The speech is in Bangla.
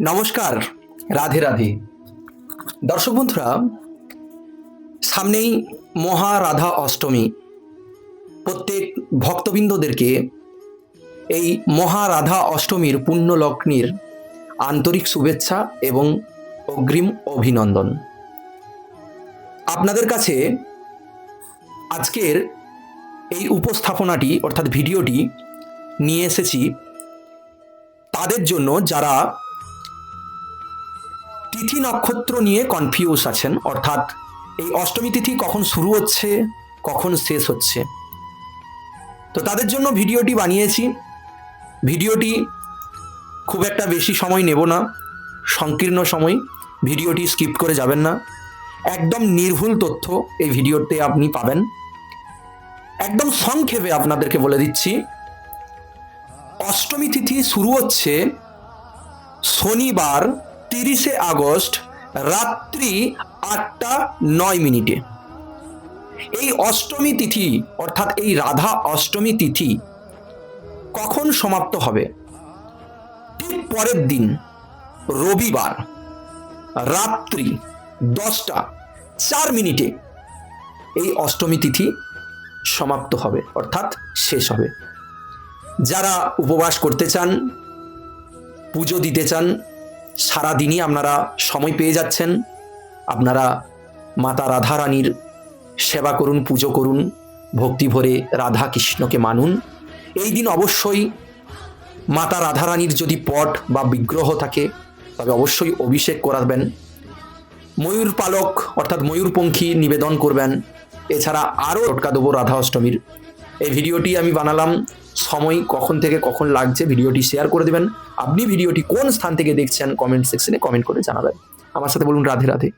নমস্কার, রাধে রাধে। দর্শক বন্ধুরা, সামনেই মহা রাধা অষ্টমী। প্রত্যেক ভক্তবৃন্দদেরকে এই মহা রাধা অষ্টমীর পুণ্য লগ্নের আন্তরিক শুভেচ্ছা এবং অগ্রিম অভিনন্দন। আপনাদের কাছে আজকের এই উপস্থাপনাটি, অর্থাৎ ভিডিওটি নিয়ে এসেছি। তাদের জন্য যারা তিথি নক্ষত্র নিয়ে কনফিউজ আছেন। অর্থাৎ এই অষ্টমী তিথি কখন শুরু হচ্ছে, কখন শেষ হচ্ছে। তো তাদের জন্য ভিডিওটি বানিয়েছি। ভিডিওটি খুব একটা বেশি সময় নেব না, সংকীর্ণ সময়, ভিডিওটি স্কিপ করে যাবেন না। একদম নির্ভুল তথ্য এই ভিডিওতে আপনি পাবেন। একদম সংক্ষেপে আপনাদেরকে বলে দিচ্ছি, অষ্টমী তিথি শুরু হচ্ছে শনিবার তিরিশে আগস্ট, রাত্রি আটটা নয় মিনিটে। এই অষ্টমী তিথি, অর্থাৎ এই রাধা অষ্টমী তিথি কখন সমাপ্ত হবে? ঠিক পরের দিন, রবিবার, রাত্রি দশটা চার মিনিটে এই অষ্টমী তিথি সমাপ্ত হবে, অর্থাৎ শেষ হবে। যারা উপবাস করতে চান, পুজো দিতে চান সারা দিনই আপনারা সময় পেয়ে যাচ্ছেন। আপনারা মাতা রাধা রানীর সেবা করুন, পুজো করুন, ভক্তি ভরে রাধা কৃষ্ণকে মানুন। এই দিন অবশ্যই মাতা রাধা রানীর যদি পট বা বিগ্রহ থাকে, তবে অবশ্যই অভিষেক করাবেন। ময়ূর পালক অর্থাৎ ময়ূরপঙ্খী নিবেদন করবেন। এছাড়া আরও টটকা দেবো রাধা অষ্টমীর। এই ভিডিওটি আমি বানালাম সময় কখন থেকে কখন লাগছে ভিডিওটি শেয়ার করে দেবেন। আপনি ভিডিওটি কোন স্থান থেকে দেখছেন কমেন্ট সেকশনে কমেন্ট করে জানাবেন। আমার সাথে বলুন রাধে রাধে।